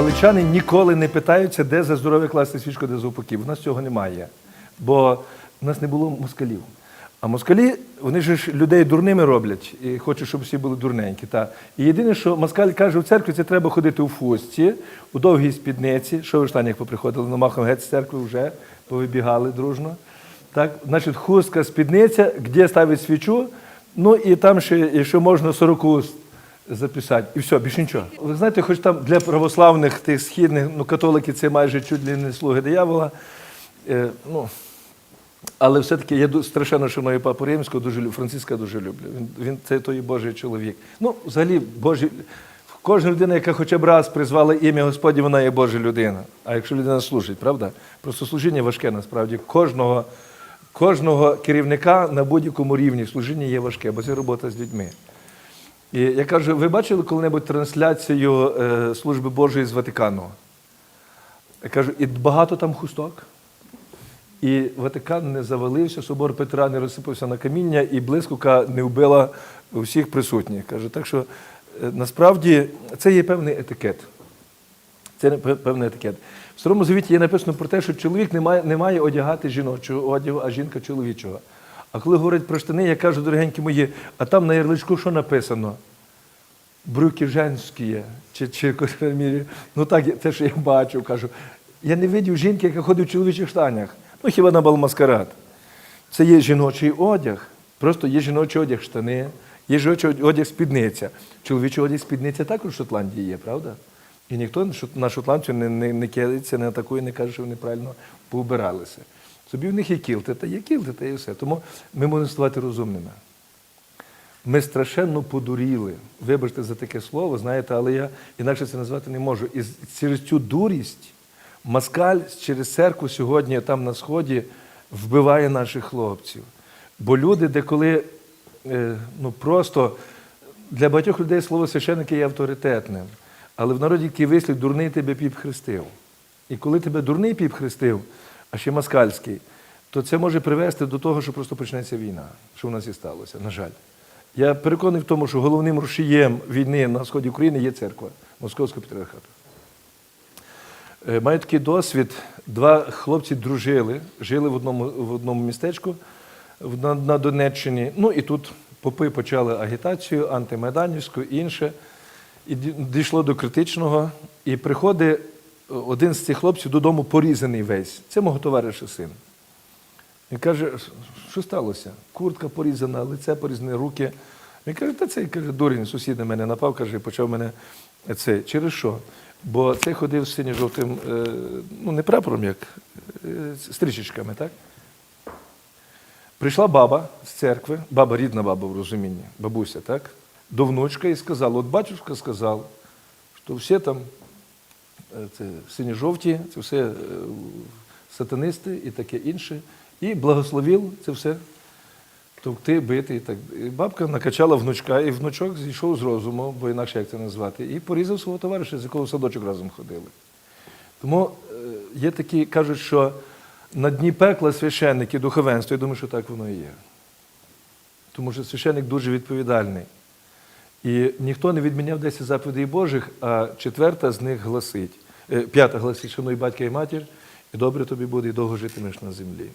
Галичани ніколи не питаються, де за здоров'я класти свічку, де за упоків. У нас цього немає. Бо в нас не було москалів. А москалі, вони ж людей дурними роблять і хочуть, щоб всі були дурненькі. Та. І єдине, що москаль каже в церкві, це треба ходити у фусті, у довгій спідниці. Що ви ж як поприходили? Ну, махом геть з церкви вже повибігали дружно. Так, значить, хустка, спідниця, де ставить свічу, ну і там ще, ще можна 40 уст записати. І все, більше нічого. Ви знаєте, хоч там для православних тих східних, ну католики це майже чуть ли не слуги диявола. Е, ну, але все-таки я страшенно шаную папу Римського, дуже люблю, Франциска дуже люблю. Він, він це той Божий чоловік. Ну, взагалі, Божий, кожна людина, яка хоча б раз призвала ім'я Господі, вона є Божа людина. А якщо людина служить, правда? Просто служіння важке насправді. Кожного, кожного керівника на будь-якому рівні служіння є важке, бо це робота з людьми. І я кажу, ви бачили коли-небудь трансляцію е, служби Божої з Ватикану? Я кажу, і багато там хусток. І Ватикан не завалився, собор Петра не розсипався на каміння, і блискавка не вбила всіх присутніх. Каже, так що е, насправді це є певний етикет. Це не певний етикет. В Старому Завіті є написано про те, що чоловік не має, не має одягати жіночого одягу, а жінка чоловічого. А коли говорять про штани, я кажу, дорогенькі мої, а там на ярличку що написано? брюки женські, чи, чи мірі, ну так, те, що я бачив, кажу. Я не видів жінки, яка ходить в чоловічих штанях. Ну, хіба на бал маскарад. Це є жіночий одяг. Просто є жіночий одяг штани, є жіночий одяг спідниця. Чоловічий одяг спідниця також в Шотландії є, правда? І ніхто на шот- на шотландців не, не, не кидається, не атакує, не каже, що вони правильно поубиралися. Собі в них є кілти, та є кілти, та є все. Тому ми можемо ставати розумними. Ми страшенно подуріли. Вибачте за таке слово, знаєте, але я інакше це назвати не можу. І через цю дурість москаль через церкву сьогодні там на сході вбиває наших хлопців. Бо люди, деколи е, ну просто для багатьох людей слово священника є авторитетним. Але в народі який вислів дурний тебе піп хрестив. І коли тебе дурний піп хрестив, а ще москальський, то це може привести до того, що просто почнеться війна, що в нас і сталося, на жаль. Я переконаний в тому, що головним рушієм війни на сході України є церква Московського патріархату. Е, Маю такий досвід. Два хлопці дружили, жили в одному, в одному містечку на, на Донеччині. Ну і тут попи почали агітацію, антимайданівську, інше. І дійшло до критичного. І приходить один з цих хлопців додому порізаний весь. Це мого товариша син. Він каже, що сталося? Куртка порізана, лице порізане, руки. Він каже, та цей каже, дурень, сусід на мене напав, каже, почав мене це. Через що? Бо цей ходив з синьо-жовтим, е, ну не прапором, як е, стрічечками, так? Прийшла баба з церкви, баба рідна баба в розумінні, бабуся, так? До внучка і сказала: от батюшка сказав, що всі там це сині-жовті, це все е, сатанисти і таке інше. І благословив це все товкти, бити. І так. І бабка накачала внучка, і внучок зійшов з розуму, бо інакше як це назвати, і порізав свого товариша, з якого в садочок разом ходили. Тому е, є такі, кажуть, що на дні пекла священники, духовенство, я думаю, що так воно і є. Тому що священник дуже відповідальний. І ніхто не відміняв 10 заповідей Божих, а четверта з них гласить, е, п'ята гласить, шануй батька і матір, і добре тобі буде, і довго житимеш на землі.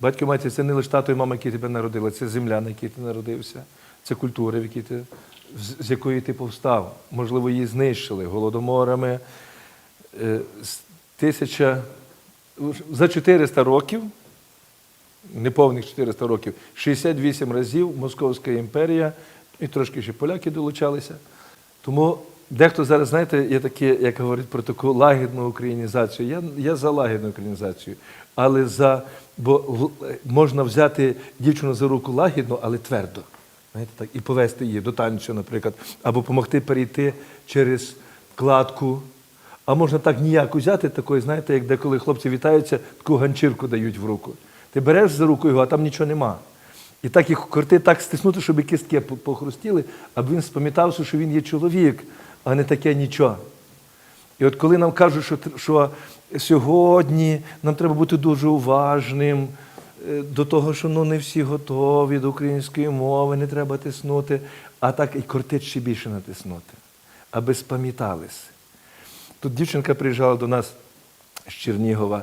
Батько і матір це не лише тато і мама, які тебе народили, це земля, на якій ти народився, це культура, в якій ти, з- якої ти повстав. Можливо, її знищили голодоморами. Е, Тисяча, за 400 років неповних 400 років, 68 разів Московська імперія, і трошки ще поляки долучалися. Тому дехто зараз, знаєте, є таке, як говорять про таку лагідну українізацію. Я, я за лагідну українізацію, але за, бо можна взяти дівчину за руку лагідно, але твердо. Знаєте, так, і повести її до танцю, наприклад, або допомогти перейти через кладку. А можна так ніяк взяти, такої, знаєте, як деколи хлопці вітаються, таку ганчірку дають в руку. Ти береш за руку його, а там нічого нема. І так їх корти так стиснути, щоб кістки похрустіли, аби він спам'ятався, що він є чоловік, а не таке нічого. І от коли нам кажуть, що, що сьогодні нам треба бути дуже уважним е, до того, що ну, не всі готові до української мови, не треба тиснути, а так і кортить ще більше натиснути, аби спам'яталися. Тут дівчинка приїжджала до нас з Чернігова,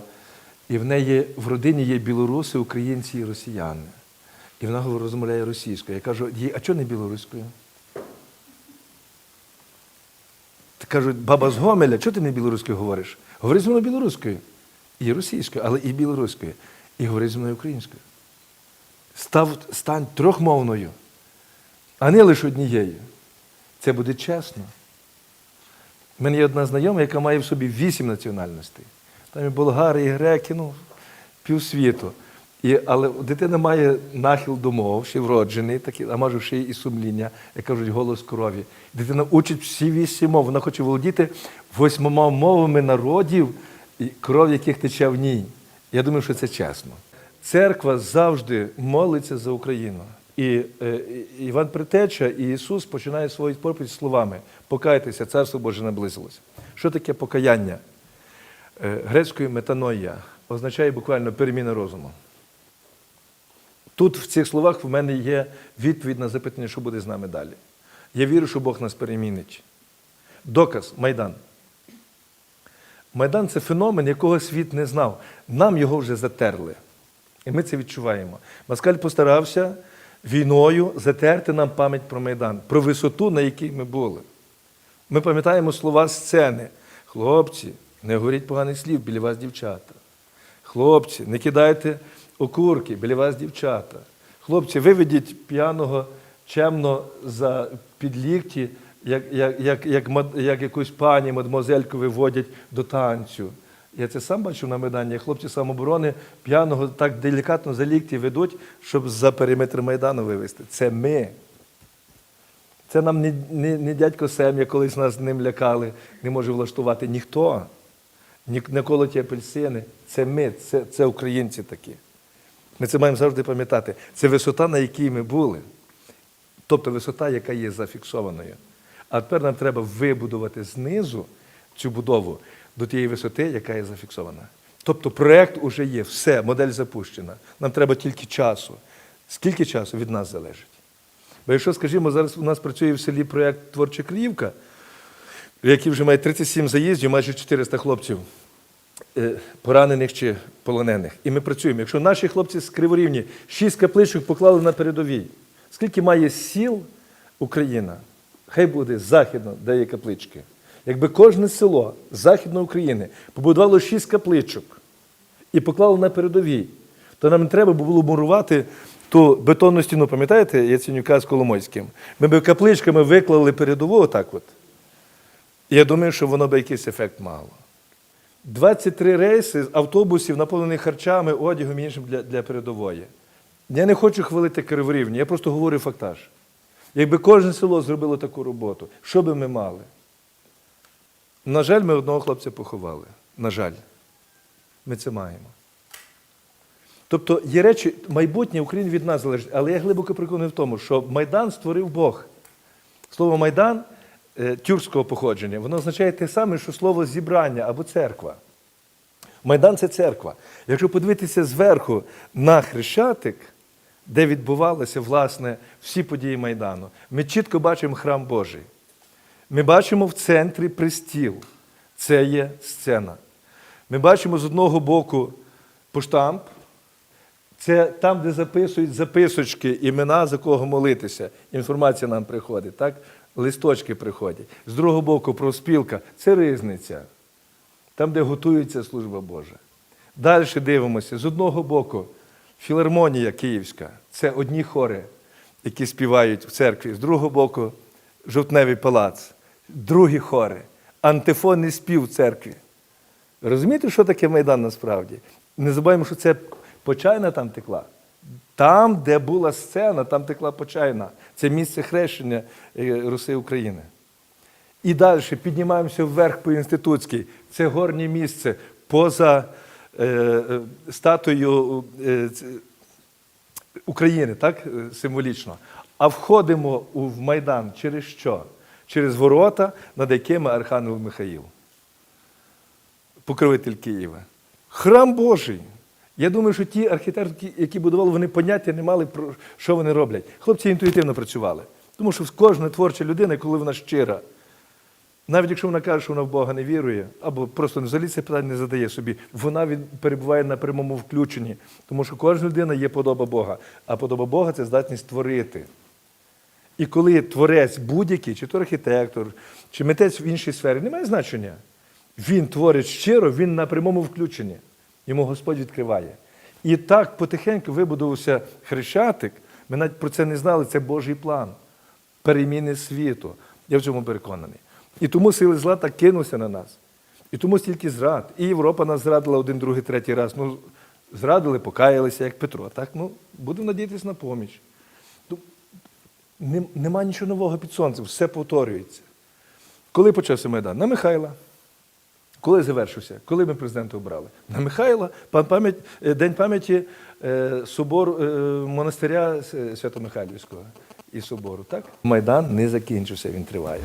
і в неї в родині є білоруси, українці і росіяни. І вона розмовляє російською. Я кажу, їй, а чого не білоруською? Кажуть, баба з Гомеля, чого ти не білоруською говориш? Говори зі мною білоруською. І російською, але і білоруською. І говори зі мною українською. Став, стань трьохмовною, а не лише однією. Це буде чесно. У мене є одна знайома, яка має в собі вісім національностей. Там і болгари, і греки, ну, півсвіту. І, але дитина має нахил до мов, ще вроджений, такий, а може ще і сумління, як кажуть, голос крові. Дитина учить всі вісім мов. Вона хоче володіти восьмома мовами народів, кров яких тече в ній. Я думаю, що це чесно. Церква завжди молиться за Україну. І е, Іван Притеча і Ісус починає свою проповідь словами: покайтеся, царство Боже наблизилося. Що таке покаяння? Е, Грецькою метаноя означає буквально переміна розуму. Тут в цих словах в мене є відповідь на запитання, що буде з нами далі. Я вірю, що Бог нас перемінить. Доказ Майдан. Майдан це феномен, якого світ не знав. Нам його вже затерли. І ми це відчуваємо. Москаль постарався війною затерти нам пам'ять про Майдан, про висоту, на якій ми були. Ми пам'ятаємо слова сцени. Хлопці, не говоріть поганих слів, біля вас дівчата. Хлопці, не кидайте окурки, біля вас дівчата. Хлопці, виведіть п'яного чемно за підлікті, як, як, як, як, як якусь пані, мадмозельку виводять до танцю. Я це сам бачив на Майдані. Хлопці самооборони п'яного так делікатно за лікті ведуть, щоб за периметр Майдану вивезти. Це ми. Це нам не, не, не дядько Сем'я, колись нас ним лякали, не може влаштувати ніхто. Ні, не колоті апельсини. Це ми, це, це українці такі. Ми це маємо завжди пам'ятати. Це висота, на якій ми були. Тобто висота, яка є зафіксованою. А тепер нам треба вибудувати знизу цю будову до тієї висоти, яка є зафіксована. Тобто проєкт уже є, все, модель запущена. Нам треба тільки часу. Скільки часу від нас залежить? Бо якщо, скажімо, зараз у нас працює в селі проєкт Творча Криївка, який вже має 37 заїздів, майже 400 хлопців поранених чи полонених. І ми працюємо. Якщо наші хлопці з Криворівні шість капличок поклали на передовій, скільки має сіл Україна? Хай буде західно, де є каплички. Якби кожне село Західної України побудувало шість капличок і поклало на передовій, то нам не треба було мурувати ту бетонну стіну, пам'ятаєте, Яценюка з Коломойським? Ми б капличками виклали передову отак от. Я думаю, що воно би якийсь ефект мало. 23 рейси автобусів, наповнених харчами, одягом і іншим для, для передової. Я не хочу хвалити Криворівні, я просто говорю фактаж. Якби кожне село зробило таку роботу, що би ми мали? На жаль, ми одного хлопця поховали. На жаль, ми це маємо. Тобто є речі, майбутнє України від нас залежить, але я глибоко переконаний в тому, що Майдан створив Бог. Слово Майдан тюркського походження, воно означає те саме, що слово зібрання або церква. Майдан це церква. Якщо подивитися зверху на хрещатик, де відбувалися власне всі події Майдану, ми чітко бачимо храм Божий. Ми бачимо в центрі пристіл. Це є сцена. Ми бачимо з одного боку поштамп. Це там, де записують записочки, імена, за кого молитися. Інформація нам приходить, так? Листочки приходять. З другого боку, профспілка це ризниця. Там, де готується служба Божа. Далі дивимося. З одного боку, філармонія київська це одні хори, які співають в церкві. З другого боку, жовтневий палац, другі хори, антифонний спів в церкві. Розумієте, що таке Майдан насправді? Не забуваємо, що це почайна там текла. Там, де була сцена, там текла почайна. Це місце хрещення е, Руси України. І далі піднімаємося вверх по інститутській. Це горнє місце поза е, е, статуєю е, України, так, е, символічно. А входимо в Майдан через що? Через ворота, над якими Архангел Михаїл покровитель Києва. Храм Божий. Я думаю, що ті архітектори, які будували, вони поняття не мали, про що вони роблять. Хлопці інтуїтивно працювали. Тому що кожна творча людина, коли вона щира, Навіть якщо вона каже, що вона в Бога не вірує, або просто взагалі це питання не задає собі, вона перебуває на прямому включенні. Тому що кожна людина є подоба Бога. А подоба Бога це здатність творити. І коли творець будь-який, чи то архітектор, чи митець в іншій сфері, немає значення. Він творить щиро, він на прямому включенні. Йому Господь відкриває. І так потихеньку вибудувався хрещатик. Ми навіть про це не знали, це Божий план переміни світу. Я в цьому переконаний. І тому сили зла так кинулися на нас. І тому стільки зрад. І Європа нас зрадила один, другий, третій раз. Ну, зрадили, покаялися, як Петро. Так, ну, будемо надіятися на поміч. Ну, Нема нічого нового під сонцем, все повторюється. Коли почався Майдан? На Михайла. Коли завершився? Коли ми президента обрали? На Михайла, пам- пам'ять, е, День пам'яті е, собор е, монастиря Свято-Михайлівського і собору. Так? Майдан не закінчився, він триває.